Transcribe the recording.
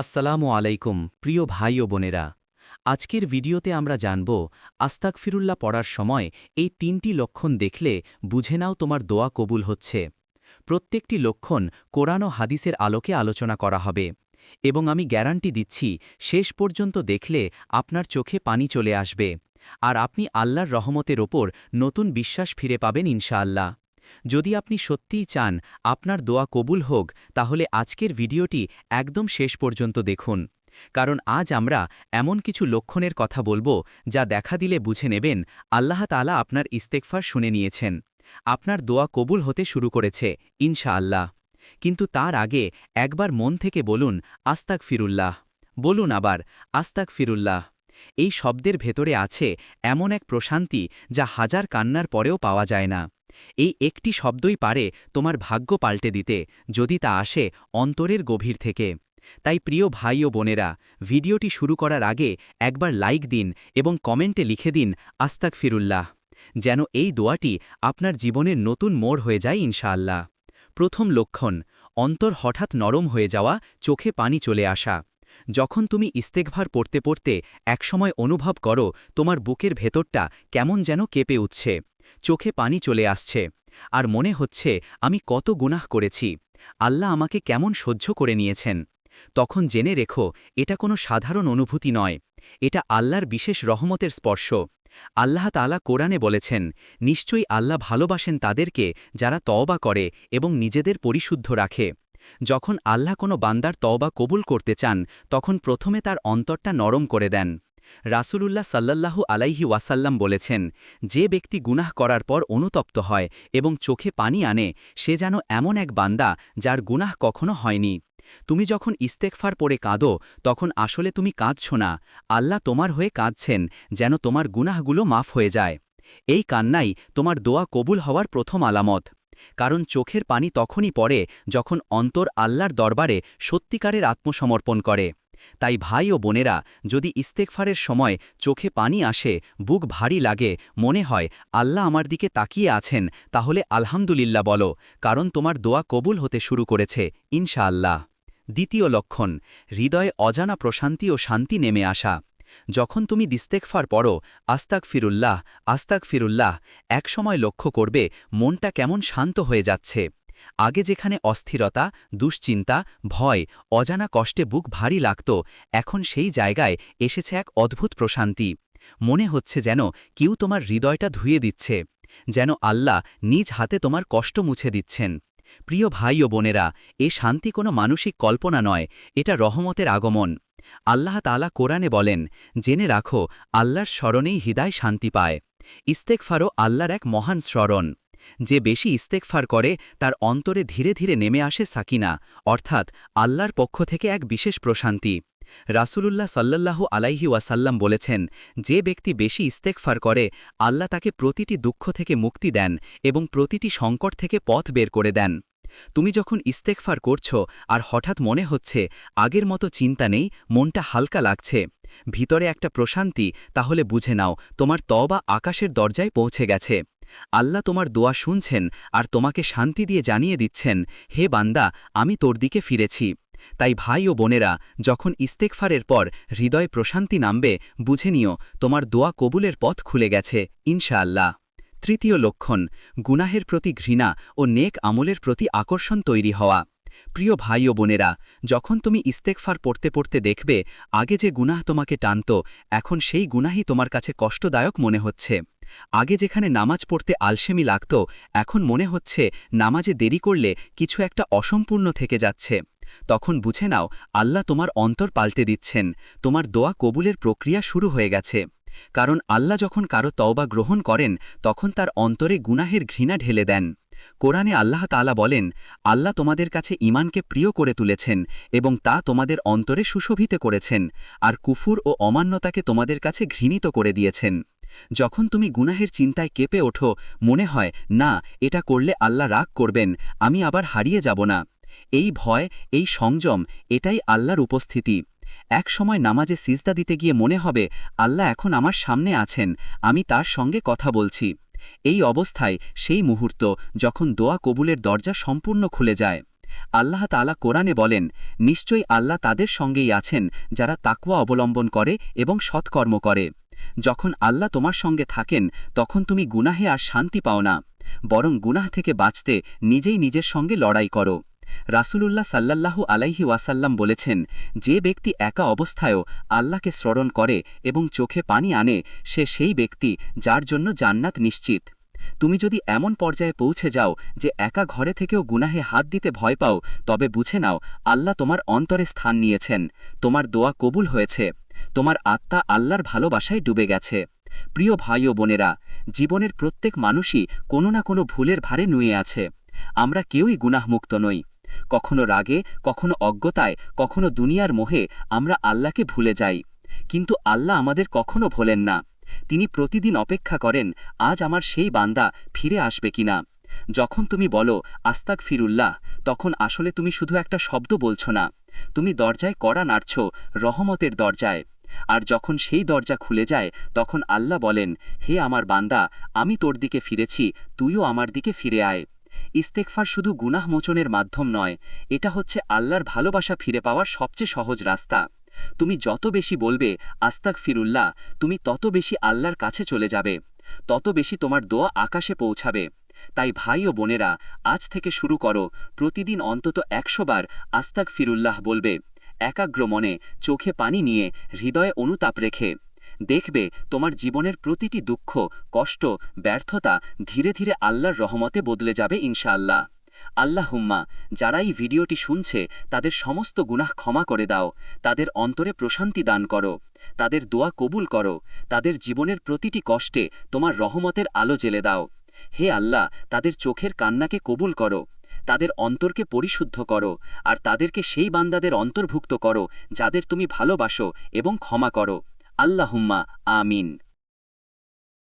আসসালামু আলাইকুম, প্রিয় ভাই ও বোনেরা। আজকের ভিডিওতে আমরা জানব আস্তাক ফিরুল্লাহ পড়ার সময় এই তিনটি লক্ষণ দেখলে বুঝে নাও তোমার দোয়া কবুল হচ্ছে। প্রত্যেকটি লক্ষণ কোরআন ও হাদিসের আলোকে আলোচনা করা হবে এবং আমি গ্যারান্টি দিচ্ছি, শেষ পর্যন্ত দেখলে আপনার চোখে পানি চলে আসবে। আর আপনি আল্লাহর রহমতের ওপর নতুন বিশ্বাস ফিরে পাবেন ইনশাআল্লাহ। যদি আপনি সত্যিই চান আপনার দোয়া কবুল হোক, তাহলে আজকের ভিডিওটি একদম শেষ পর্যন্ত দেখুন। কারণ আজ আমরা এমন কিছু লক্ষণের কথা বলব যা দেখা দিলে বুঝে নেবেন আল্লাহ তালা আপনার ইস্তেকফার শুনে নিয়েছেন। আপনার দোয়া কবুল হতে শুরু করেছে ইনশা আল্লাহ কিন্তু তার আগে একবার মন থেকে বলুন আস্তাক ফিরুল্লাহ বলুন আবার আস্তাক ফিরুল্লাহ এই শব্দের ভেতরে আছে এমন এক প্রশান্তি যা হাজার কান্নার পরেও পাওয়া যায় না। এই একটি শব্দই পারে তোমার ভাগ্য পাল্টে দিতে, যদি তা আসে অন্তরের গভীর থেকে। তাই প্রিয় ভাই ও বোনেরা, ভিডিওটি শুরু করার আগে একবার লাইক দিন এবং কমেন্টে লিখে দিন আস্তাক ফিরুল্লাহ যেন এই দোয়াটি আপনার জীবনের নতুন মোড় হয়ে যায় ইনশাআল্লাহ। প্রথম লক্ষণ, অন্তর হঠাৎ নরম হয়ে যাওয়া, চোখে পানি চলে আসা। যখন তুমি ইস্তেকভার পড়তে পড়তে একসময় অনুভব করো তোমার বুকের ভেতরটা কেমন যেন কেঁপে উঠছে। চোখে পানি চলে আসছে। আর মনে হচ্ছে, আমি কত গুনাহ করেছি। আল্লাহ আমাকে কেমন সহ্য করে নিয়েছেন। তখন জেনে রেখো, এটা কোনো সাধারণ অনুভূতি নয়। এটা আল্লাহর বিশেষ রহমতের স্পর্শ। আল্লাহ তালা কোরআনে বলেছেন, নিশ্চয়ই আল্লাহ ভালোবাসেন তাদেরকে যারা তওবা করে এবং নিজেদের পরিশুদ্ধ রাখে। যখন আল্লাহ কোনো বান্দার তওবা কবুল করতে চান, তখন প্রথমে তার অন্তরটা নরম করে দেন। রাসূলুল্লাহ সাল্লাল্লাহু আলাইহি ওয়াসাল্লাম বলেছেন, যে ব্যক্তি গুনাহ করার পর অনুতপ্ত হয় এবং চোখে পানি আনে, সে যেন এমন এক বান্দা যার গুনাহ কখনো হয়নি। তুমি যখন ইস্তেকফার পরে কাঁদো, তখন আসলে তুমি কাঁদছ না। আল্লাহ তোমার হয়ে কাঁদছেন যেন তোমার গুনাহগুলো মাফ হয়ে যায়। এই কান্নাই তোমার দোয়া কবুল হওয়ার প্রথম আলামত। কারণ চোখের পানি তখনই পড়ে যখন অন্তর আল্লাহর দরবারে সত্যিকারের আত্মসমর্পণ করে। তাই ভাই ও বোনেরা, যদি ইস্তেকফারের সময় চোখে পানি আসে, বুক ভারী লাগে, মনে হয় আল্লাহ আমার দিকে তাকিয়ে আছেন, তাহলে আলহামদুলিল্লাহ বলো, কারণ তোমার দোয়া কবুল হতে শুরু করেছে, ইনশাআল্লাহ। দ্বিতীয় লক্ষণ, হৃদয়ে অজানা প্রশান্তি ও শান্তি নেমে আসা। যখন তুমি দিস্তেকফার পড়ো আস্তাক ফিরুল্লাহ আস্তাক ফিরুল্লাহ একসময় লক্ষ্য করবে মনটা কেমন শান্ত হয়ে যাচ্ছে। আগে যেখানে অস্থিরতা, দুশ্চিন্তা, ভয়, অজানা কষ্টে বুক ভারী লাগত, এখন সেই জায়গায় এসেছে এক অদ্ভুত প্রশান্তি। মনে হচ্ছে যেন কেউ তোমার হৃদয়টা ধুয়ে দিচ্ছে, যেন আল্লাহ নিজ হাতে তোমার কষ্ট মুছে দিচ্ছেন। প্রিয় ভাই ও বোনেরা, এ শান্তি কোনো মানসিক কল্পনা নয়, এটা রহমতের আগমন। আল্লাহ তালা কোরআনে বলেন, জেনে রাখো, আল্লাহর স্মরণেই হৃদয় শান্তি পায়। ইস্তেকফারও আল্লাহর এক মহান স্মরণ। যে বেশি ইস্তেকফার করে, তার অন্তরে ধীরে ধীরে নেমে আসে সাকিনা, অর্থাৎ আল্লাহর পক্ষ থেকে এক বিশেষ প্রশান্তি। রাসূলুল্লাহ সাল্লাল্লাহু আলাইহি ওয়াসাল্লাম বলেছেন, যে ব্যক্তি বেশি ইস্তেকফার করে, আল্লাহ তাকে প্রতিটি দুঃখ থেকে মুক্তি দেন এবং প্রতিটি সংকট থেকে পথ বের করে দেন। তুমি যখন ইস্তেকফার করছ, আর হঠাৎ মনে হচ্ছে, আগের মতো চিন্তা নেই, মনটা হালকা লাগছে, ভিতরে একটা প্রশান্তি, তাহলে বুঝে নাও, তোমার তবা আকাশের দরজায় পৌঁছে গেছে। আল্লাহ তোমার দোয়া শুনছেন আর তোমাকে শান্তি দিয়ে জানিয়ে দিচ্ছেন, হে বান্দা, আমি তোর দিকে ফিরেছি। তাই ভাই ও বোনেরা, যখন ইস্তেকফারের পর হৃদয় প্রশান্তি নামবে, বুঝে নিও, তোমার দোয়া কবুলের পথ খুলে গেছে, ইনশাআল্লাহ। তৃতীয় লক্ষণ, গুনাহের প্রতি ঘৃণা ও নেক আমলের প্রতি আকর্ষণ তৈরি হওয়া। প্রিয় ভাই ও বোনেরা, যখন তুমি ইস্তেকফার পড়তে পড়তে দেখবে, আগে যে গুনাহ তোমাকে টানত, এখন সেই গুনাহই তোমার কাছে কষ্টদায়ক মনে হচ্ছে। আগে যেখানে নামাজ পড়তে আলসেমি লাগত, এখন মনে হচ্ছে নামাজে দেরি করলে কিছু একটা অসম্পূর্ণ থেকে যাচ্ছে। তখন বুঝে নাও, আল্লাহ তোমার অন্তর পাল্টে দিচ্ছেন, তোমার দোয়া কবুলের প্রক্রিয়া শুরু হয়ে গেছে। কারণ আল্লাহ যখন কারও তওবা গ্রহণ করেন, তখন তার অন্তরে গুনাহের ঘৃণা ঢেলে দেন। কোরআনে আল্লাহ তালা বলেন, আল্লাহ তোমাদের কাছে ইমানকে প্রিয় করে তুলেছেন এবং তা তোমাদের অন্তরে সুশোভিত করেছেন, আর কুফুর ও অমান্যতাকে তোমাদের কাছে ঘৃণিত করে দিয়েছেন। যখন তুমি গুনাহের চিন্তায় কেঁপে ওঠো, মনে হয়, না, এটা করলে আল্লাহ রাগ করবেন, আমি আবার হারিয়ে যাব না। এই ভয়, এই সংযম, এটাই আল্লাহর উপস্থিতি। এক সময় নামাজে সিজদা দিতে গিয়ে মনে হবে, আল্লাহ এখন আমার সামনে আছেন, আমি তার সঙ্গে কথা বলছি। এই অবস্থায়, সেই মুহূর্ত, যখন দোয়া কবুলের দরজা সম্পূর্ণ খুলে যায়। আল্লাহ তাআলা কোরআনে বলেন, নিশ্চয়ই আল্লাহ তাদের সঙ্গেই আছেন, যারা তাকওয়া অবলম্বন করে এবং সৎকর্ম করে। যখন আল্লাহ তোমার সঙ্গে থাকেন, তখন তুমি গুনাহে আর শান্তি পাও না। বরং গুনাহ থেকে বাঁচতে নিজেই নিজের সঙ্গে লড়াই করো। রাসূলুল্লাহ সাল্লাল্লাহু আলাইহি ওয়াসাল্লাম বলেছেন, যে ব্যক্তি একা অবস্থায়ও আল্লাহকে স্মরণ করে এবং চোখে পানি আনে, সে সেই ব্যক্তি যার জন্য জান্নাত নিশ্চিত। তুমি যদি এমন পর্যায়ে পৌঁছে যাও যে একা ঘরে থেকেও গুনাহে হাত দিতে ভয় পাও, তবে বুঝে নাও, আল্লাহ তোমার অন্তরে স্থান নিয়েছেন। তোমার দোয়া কবুল হয়েছে। তোমার আত্মা আল্লাহর ভালোবাসায় ডুবে গেছে। প্রিয় ভাই ও বোনেরা, জীবনের প্রত্যেক মানুষই কোনো না কোনো ভুলের ভারে নুয়ে আছে। আমরা কেউই গুনাহমুক্ত নই। কখনো রাগে, কখনো অজ্ঞতায়, কখনো দুনিয়ার মোহে আমরা আল্লাহকে ভুলে যাই। কিন্তু আল্লাহ আমাদের কখনো ভোলেন না। তিনি প্রতিদিন অপেক্ষা করেন, আজ আমার সেই বান্দা ফিরে আসবে কিনা। যখন তুমি বলো আস্তাক ফিরুল্লাহ তখন আসলে তুমি শুধু একটা শব্দ বলছো না। তুমি দরজায় কড়া নাড়ছ, রহমতের দরজায়। আর যখন সেই দরজা খুলে যায়, তখন আল্লাহ বলেন, হে আমার বান্দা, আমি তোর দিকে ফিরেছি, তুইও আমার দিকে ফিরে আয়। ইস্তেকফার শুধু গুনাহ মোচনের মাধ্যম নয়, এটা হচ্ছে আল্লাহর ভালোবাসা ফিরে পাওয়ার সবচেয়ে সহজ রাস্তা। তুমি যত বেশি বলবে আস্তাক ফিরুল্লাহ তুমি তত বেশি আল্লাহর কাছে চলে যাবে, তত বেশি তোমার দোয়া আকাশে পৌঁছাবে। তাই ভাই ও বোনেরা, আজ থেকে শুরু করো, প্রতিদিন অন্তত একশো বার আস্তাক ফিরুল্লাহ বলবে। একাগ্র মনে চোখে পানি নিয়ে হৃদয়ে অনুতাপ রেখে, দেখবে তোমার জীবনের প্রতিটি দুঃখ, কষ্ট, ব্যর্থতা ধীরে ধীরে আল্লাহর রহমতে বদলে যাবে ইনশাআল্লাহ। আল্লাহ হুম্মা যারা এই ভিডিওটি শুনছে, তাদের সমস্ত গুনাহ ক্ষমা করে দাও, তাদের অন্তরে প্রশান্তি দান করো, তাদের দোয়া কবুল করো, তাদের জীবনের প্রতিটি কষ্টে তোমার রহমতের আলো জেলে দাও। হে আল্লাহ, তাদের চোখের কান্নাকে কবুল করো। তাদের অন্তরকে পরিশুদ্ধ করো, আর তাদেরকে সেই বান্দাদের অন্তর্ভুক্ত করো, যাদের তুমি ভালোবাসো এবং ক্ষমা করো। আল্লাহুম্মা, আমিন।